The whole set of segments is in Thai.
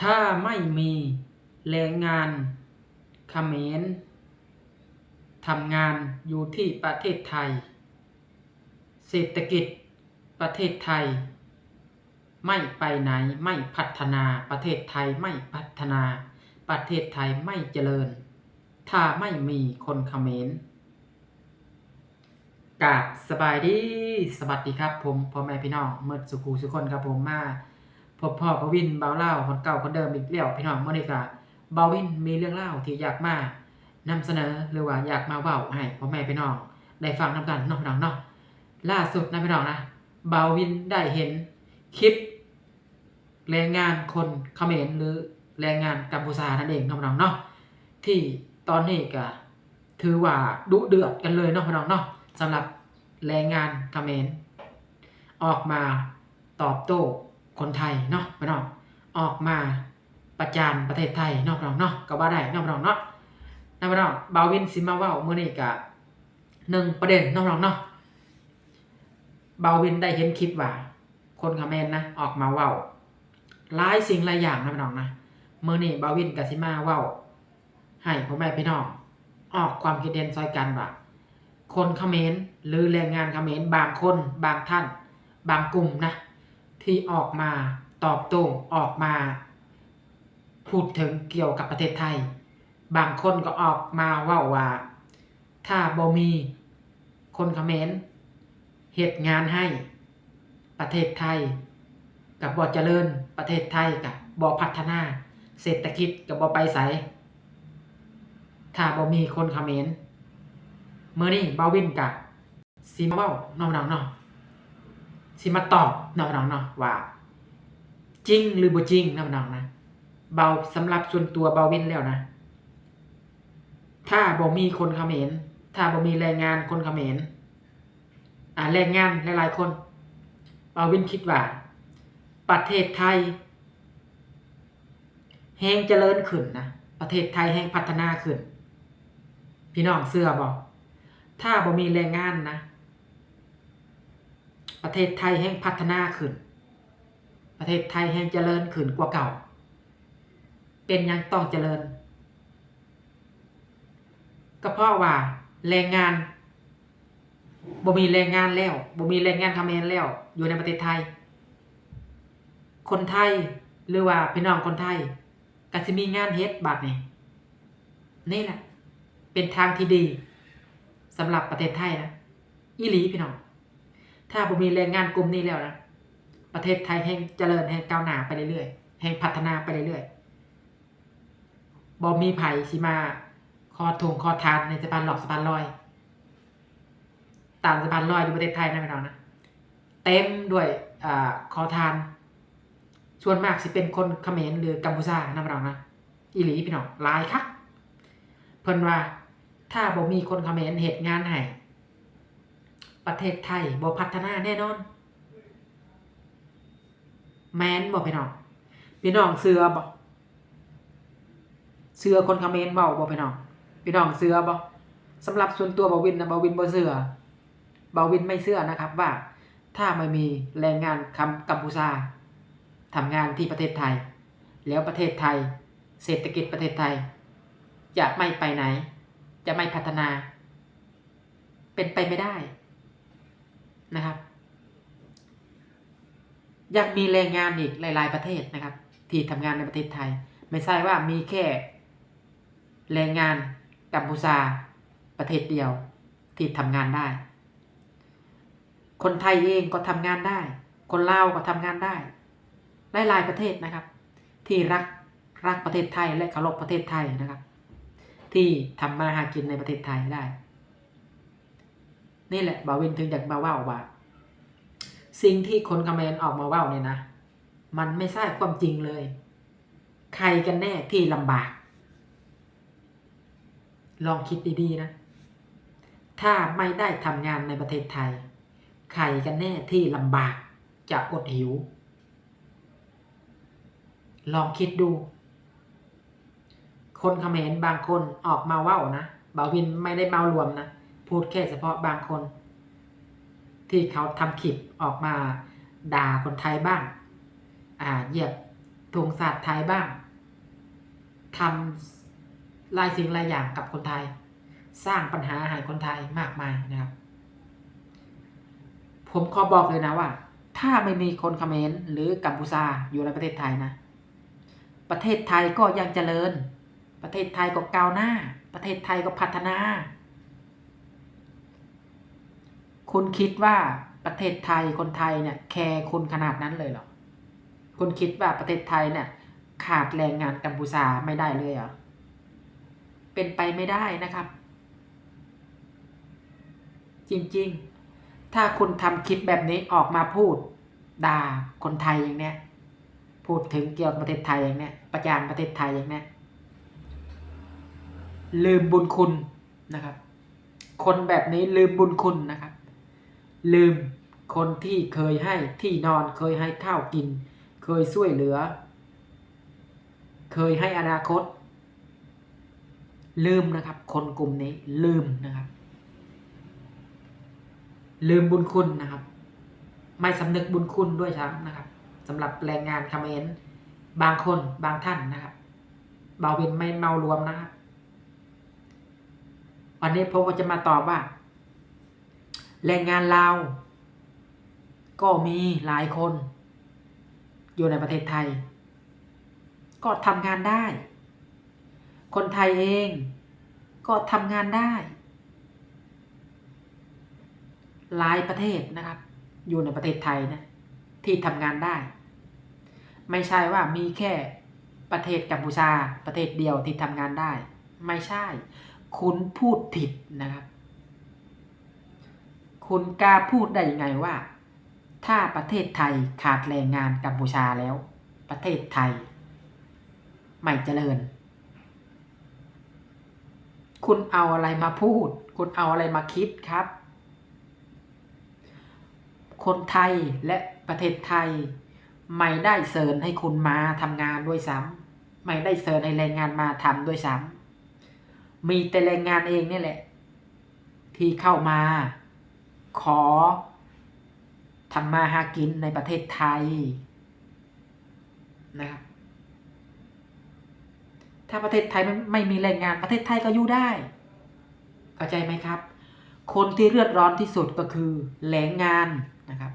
ถ้าไม่มีแรงงานเขมรทำงานอยู่ที่ประเทศไทย เศรษฐกิจประเทศไทย ไม่ไปไหนไม่พัฒนาประเทศไทยไม่พัฒนา ประเทศไทยไม่เจริญ ถ้าไม่มีคนเขมรกาบสบายดี สวัสดีครับผมพ่อแม่พี่น้องเมื่อสุขูสุคนครับผมมา พบพ่อพวินเบาเล่าคนเก่าคนเดิมอีกแล้วพี่น้องเมื่อนี้ก็เบาวินมีเรื่องเล่าที่อยากมานำเสนอหรือว่าอยากมาเว้าให้พ่อแม่พี่น้องได้ฟังนำกันเนาะพี่น้องเนาะล่าสุดนะพี่น้องนะเบาวินได้เห็นคลิป แรงงานคนเขมรหรือแรงงานกัมพูชานั่นเองเนาะพี่น้องเนาะที่ตอนนี้ก็ถือว่าดุเดือดกันเลยเนาะพี่น้องเนาะสำหรับแรงงานเขมรออกมาตอบโต้ คนไทยเนาะพี่น้องออกมาประจานประเทศไทยนาะพี่น้องเนาะก็ว่าได้นาะพี่น้องเนาะนะพี่น้องบาวินสิมาว้าเมื้อนี้ก็หนึ่งประเด็นนาะพี่น้องเนาะบาวินได้เห็นคลิปว่า คนเขมรนต์นะออกมาว้าหลายสิ่งหลายอย่างนะพี่น้องนะเมื่อนี้บาวินกับซิมาว้าให้พ่อแม่พี่น้องออกความคิดเห็นซอยกันว่าคนคอมเขมรหรือแรงงานคอมเขมรบางคนบางท่าน บางกลุ่มนะ ที่ออกมาตอบโต้ออกมา พูดถึงเกี่ยวกับประเทศไทย บางคนก็ออกมาว่าว่า ถ้าบ่มีคนเขมรเหตุงานให้ประเทศไทย กับบ่เจริญประเทศไทยกับบ่พัฒนา เศรษฐกิจกับบ่ไปใสถ้าบ่มีคนเขมรเมื่อนี้บาวินกับสิมาเว้าน้องๆเนาะ สิมาตอบน้องๆเนาะว่า จริงหรือบ่จริงน้องๆนะเบาสำหรับส่วนตัวเบาวินแล้วนะ ถ้าบ่มีคนเขมรถ้าบ่มีแรงงานคนเขมรอ่าแรงงานหลายๆคนเบาวินคิดว่า ประเทศไทยแห่งเจริญขึ้นนะประเทศไทยแห่งพัฒนาขึ้น พี่น้องเสื้อบอกถ้าบ่มีแรงงานนะ ประเทศไทยแห่งพัฒนาขึ้น ประเทศไทยแห่งเจริญขึ้นกว่าเก่า เป็นยังต้องเจริญ ก็เพราะว่าแรงงานบ่มีแรงงานแล้วบ่มีแรงงานเขมรแล้ว อยู่ในประเทศไทย คนไทยหรือว่าพี่น้องคนไทยก็สิมีงานเฮ็ดบัดนี้นี่แหละเป็นทางที่ดีสำหรับประเทศไทยนะอีหลีพี่น้อง ถ้าบ่มีแรงงานกลุ่มนี้แล้วนะประเทศไทยแห่งเจริญแห่งก้าวหน้าไปเรื่อยๆแห่งพัฒนาไปเรื่อยๆบ่มีไผสิมาคอทงคอทานในสะพานหลอกสะพานลอย ตามสะพานลอยในประเทศไทยนะพี่น้องนะเต็มด้วยอ่าคอทานส่วนมากสิเป็นคนเขมรหรือกัมพูชานะพี่น้องนะอีหลีพี่น้องลายคักเพิ่นว่าถ้าบ่มีคนเขมรเหตุงานให้ ประเทศไทยบ่พัฒนาแน่นอน แมนบ่พี่น้องพี่น้องเสือบ่เสือคนเขมรเว้าบ่พี่น้องพี่น้องเสือบ่สำหรับส่วนตัวบ่วินนะบ่วินบ่เสือบ่วินไม่เชื่อนะครับว่าถ้าไม่มีแรงงานคำกัมพูชาทำงานที่ประเทศไทย แล้วประเทศไทย เศรษฐกิจประเทศไทย จะไม่ไปไหน จะไม่พัฒนา เป็นไปไม่ได้ นะครับ ยังมีแรงงานอีกหลาย ๆ ประเทศนะครับ ที่ทำงานในประเทศไทย ไม่ใช่ว่ามีแค่แรงงานกัมพูชาประเทศเดียวที่ทำงานได้ คนไทยเองก็ทำงานได้ คนลาวก็ทำงานได้ หลาย ๆ ประเทศนะครับ ที่รักรักประเทศไทยและเคารพประเทศไทยนะครับ ที่ทำมาหากินในประเทศไทยได้ นี่แหละบาวินถึงอยากมาเว่าว่า สิ่งที่คนคอมเมนต์ออกมาเว่าเนี่ยนะ มันไม่ใช่ความจริงเลย ใครกันแน่ที่ลำบาก ลองคิดดีๆนะ ถ้าไม่ได้ทำงานในประเทศไทย ใครกันแน่ที่ลำบากจะอดหิว ลองคิดดู คนเขมรบางคนออกมาเว่านะบาวินไม่ได้เมารวมนะ พูดแค่เฉพาะบางคน ที่เขาทำคลิปออกมาด่าคนไทยบ้าง อ่าเหยียบทงศาสตร์ไทยบ้างทำลายสิ่งหลายอย่างกับคนไทย สร้างปัญหาให้คนไทยมากมายนะครับ ผมขอบอกเลยนะว่า ถ้าไม่มีคนคอมเขมรหรือกัมพูชาอยู่ในประเทศไทยนะ ประเทศไทยก็ยังเจริญ ประเทศไทยก็ก้าวหน้า ประเทศไทยก็พัฒนา คุณคิดว่าประเทศไทยคนไทยเนี่ยแคร์คุณขนาดนั้นเลยเหรอ คุณคิดว่าประเทศไทยเนี่ยขาดแรงงานกัมพูชาไม่ได้เลยเหรอ เป็นไปไม่ได้นะครับ จริงๆ ถ้าคุณทำคลิปแบบนี้ออกมาพูดด่าคนไทยอย่างเนี้ยพูดถึงเกี่ยวกับประเทศไทยอย่างเนี้ยประจานประเทศไทยอย่างเนี้ยลืมบุญคุณนะครับ คนแบบนี้ลืมบุญคุณนะครับ ลืมคนที่เคยให้ที่นอนเคยให้ข้าวกิน เคยช่วยเหลือ เคยให้อนาคต ลืมนะครับ คนกลุ่มนี้ลืมนะครับ ลืมบุญคุณนะครับ ไม่สำนึกบุญคุณด้วยซ้ำนะครับสำหรับแรงงานเมรบางคนบางท่านนะครับ เบาเวนไม่เมารวมนะครับวันนี้ผมก็จะมาตอบว่า แรงงานลาว ก็มีหลายคน อยู่ในประเทศไทย ก็ทำงานได้ คนไทยเองก็ทำงานได้ หลายประเทศนะครับ อยู่ในประเทศไทยนะที่ทำงานได้ ไม่ใช่ว่ามีแค่ประเทศกัมพูชาประเทศเดียวที่ทำงานได้ ไม่ใช่ คุณพูดผิดนะครับ คุณกล้าพูดได้ยังไงว่า ถ้าประเทศไทยขาดแรงงานกัมพูชาแล้ว ประเทศไทย ไม่เจริญ คุณเอาอะไรมาพูด คุณเอาอะไรมาคิดครับ คนไทยและประเทศไทย ไม่ได้เสิร์นให้คุณมาทำงานด้วยซ้ำไม่ได้เสิร์นให้แรงงานมาทำด้วยซ้ำมีแต่แรงงานเองนี่แหละ ที่เข้ามา ขอทำมาหากินในประเทศไทยนะครับถ้าประเทศไทยไม่ไม่มีแรงงานประเทศไทยก็อยู่ได้เข้าใจไหมครับ คนที่เลือดร้อนที่สุดก็คือแรงงานนะครับ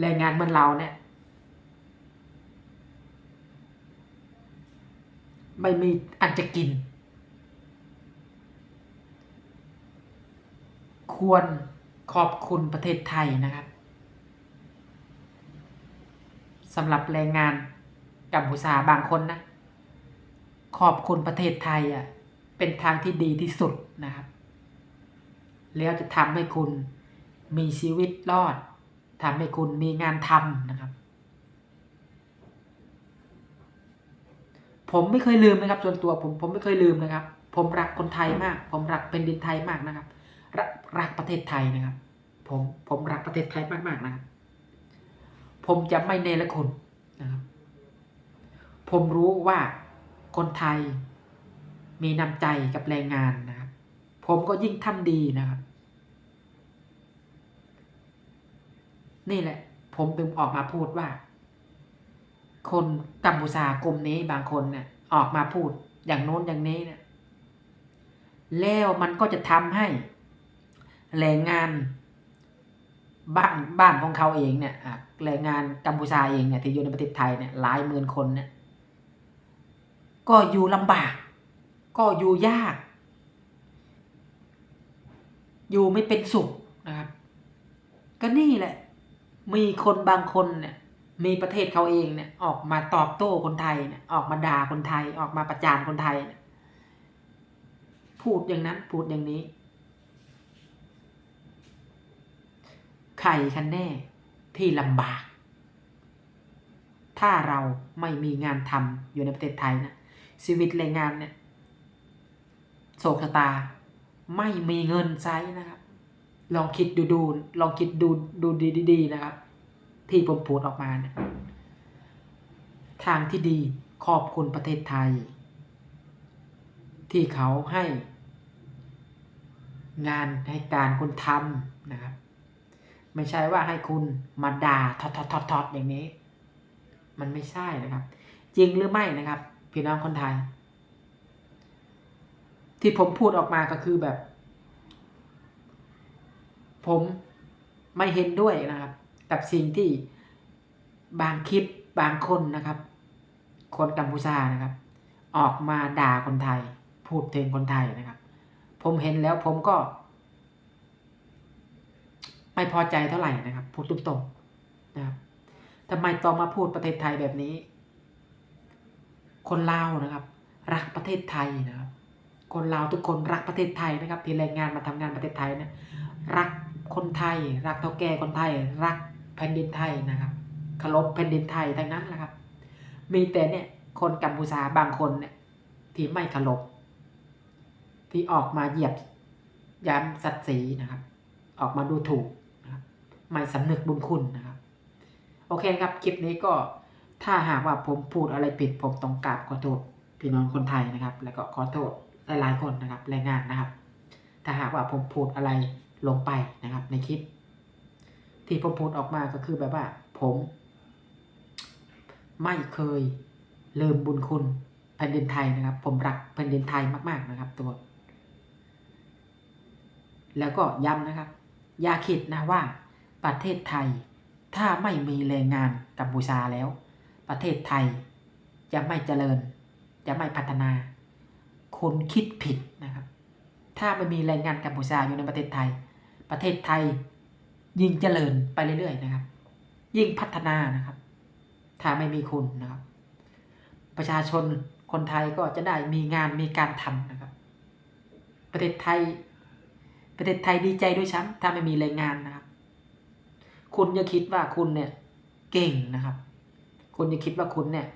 แรงงานเหมือนเราเนี่ย ไม่มีอันจะกิน ควร ขอบคุณประเทศไทยนะครับสำหรับแรงงานกัมพูชาบางคนนะ ขอบคุณประเทศไทยอะเป็นทางที่ดีที่สุดนะครับ แล้วจะทำให้คุณมีชีวิตรอดทำให้คุณมีงานทำนะครับ ผมไม่เคยลืมนะครับ ส่วนตัวผมผมไม่เคยลืมนะครับ ผมรักคนไทยมาก ผมรักเป็นดินไทยมากนะครับ รักรักประเทศไทยนะครับ ผมผมรักประเทศไทยมากๆนะครับ ผมจะไม่เนรคุณนะครับ ผมรู้ว่าคนไทยมีน้ำใจกับแรงงานนะครับ ผมก็ยิ่งทำดีนะครับ นี่แหละ ผมถึงออกมาพูดว่า คนกัมพูชากลุ่มนี้บางคนเนี่ยออกมาพูดอย่างโน้นอย่างนี้เนี่ยแล้วมันก็จะทำให้ แรงงานบ้านบ้านของเขาเองเนี่ยแรงงานกัมพูชาเองเนี่ยที่อยู่ในประเทศไทยเนี่ยหลายหมื่นคนเนี่ยก็อยู่ลำบาก ก็อยู่ยาก อยู่ไม่เป็นสุขนะครับ ก็นี่แหละ มีคนบางคนเนี่ยมีประเทศเขาเองเนี่ยออกมาตอบโต้คนไทยเนี่ยออกมาด่าคนไทย ออกมาประจานคนไทย พูดอย่างนั้นพูดอย่างนี้ ใครกันแน่ที่ลำบาก ถ้าเราไม่มีงานทำอยู่ในประเทศไทยนะชีวิตแรงงานเนี่ยโศกตา ไม่มีเงินใช้นะครับ ลองคิดดูดูลองคิดดูดูดีๆนะครับ ที่ผมพูดออกมาเนี่ยทางที่ดีขอบคุณประเทศไทย ที่เขาให้ งานให้การคุณทำนะครับ ไม่ใช่ว่าให้คุณมาด่าทอดทอดทอดทอดอย่างนี้ มันไม่ใช่นะครับ จริงหรือไม่นะครับ พี่น้องคนไทย ที่ผมพูดออกมาก็คือแบบ ผมไม่เห็นด้วยนะครับ กับสิ่งที่บางคลิปบางคนนะครับ คนกัมพูชานะครับ ออกมาด่าคนไทย พูดถึงคนไทยนะครับ ผมเห็นแล้วผมก็ ไม่พอใจเท่าไหร่นะครับพูดตรงๆนะครับทำไมต้องมาพูดประเทศไทยแบบนี้ คนลาวนะครับ รักประเทศไทยนะครับ คนลาวทุกคนรักประเทศไทยนะครับ ที่แรงงานมาทำงานประเทศไทยนะรักคนไทย รักเท่าแก่คนไทย รักแผ่นดินไทยนะครับเคารพแผ่นดินไทยทั้งนั้นแหละครับ มีแต่เนี่ยคนกัมพูชาบางคนเนี่ยที่ไม่เคารพที่ออกมาเหยียบย้ำศักดิ์ศรีนะครับ ออกมาดูถูก ไม่สำนึกบุญคุณนะครับ โอเคครับ คลิปนี้ก็ถ้าหากว่าผมพูดอะไรผิดผมต้องกราบขอโทษพี่น้องคนไทยนะครับ แล้วก็ขอโทษหลายๆคนนะครับแรงงานนะครับ ถ้าหากว่าผมพูดอะไรลงไปนะครับ ในคลิป ที่ผมพูดออกมาก็คือแบบว่า ผม ไม่เคยลืมบุญคุณแผ่นดินไทยนะครับ ผมรักแผ่นดินไทยมากๆนะครับตัวแล้วก็ย้ำนะครับ อย่าคิดนะว่า ประเทศไทย ถ้าไม่มีแรงงานกัมพูชาแล้ว ประเทศไทยจะไม่เจริญ จะไม่พัฒนาคุณคิดผิดนะครับ ถ้าไม่มีแรงงานกัมพูชาอยู่ในประเทศไทย ประเทศไทยยิ่งเจริญไปเรื่อยๆนะครับ ยิ่งพัฒนานะครับ ถ้าไม่มีคุณนะครับ ประชาชนคนไทยก็จะได้มีงานมีการทำนะครับ ประเทศไทย ประเทศไทยดีใจด้วยซ้ำถ้าไม่มีแรงงานนะครับ คุณอย่าคิดว่าคุณเนี่ยเก่งนะครับ คุณอย่าคิดว่าคุณเนี่ย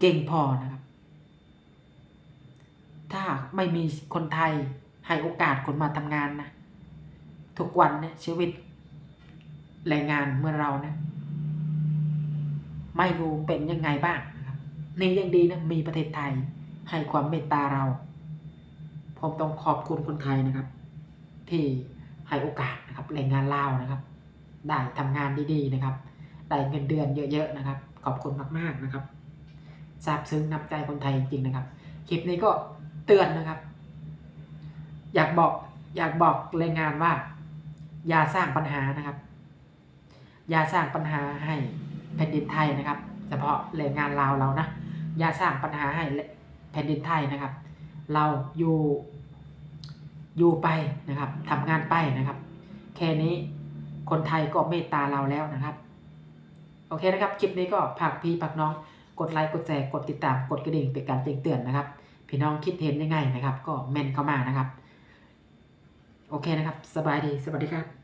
เก่งพอนะครับ ถ้าไม่มีคนไทยให้โอกาสคนมาทำงานนะทุกวันเนี่ยชีวิตแรงงานเมื่อเราเนี่ยไม่รู้เป็นยังไงบ้างนะครับนี่ยังดีนะมีประเทศไทยให้ความเมตตาเราผมต้องขอบคุณคนไทยนะครับ ที่ให้โอกาสนะครับแรงงานลาวนะครับ ได้ทำงานดีๆนะครับ ได้เงินเดือนเยอะๆนะครับ ขอบคุณมากๆนะครับซาบซึ้งน้ำใจคนไทยจริงๆนะครับ คลิปนี้ก็เตือนนะครับ อยากบอกอยากบอกแรงงานว่า อย่าสร้างปัญหานะครับ อย่าสร้างปัญหาให้แผ่นดินไทยนะครับ เฉพาะแรงงานลาวเรานะ อย่าสร้างปัญหาให้แผ่นดินไทยนะครับ เราอยู่อยู่ไปนะครับทำงานไปนะครับ แค่นี้ คนไทยก็เมตตาเราแล้วนะครับ โอเคนะครับ คลิปนี้ก็ผักพี่ผักน้อง กดไลค์กดแชร์กดติดตามกดกระดิ่งเป็นการแจ้งเตือนนะครับ พี่น้องคิดเห็นยังไงนะครับ ก็เมนเข้ามานะครับ โอเคนะครับ สบายดีสวัสดีครับ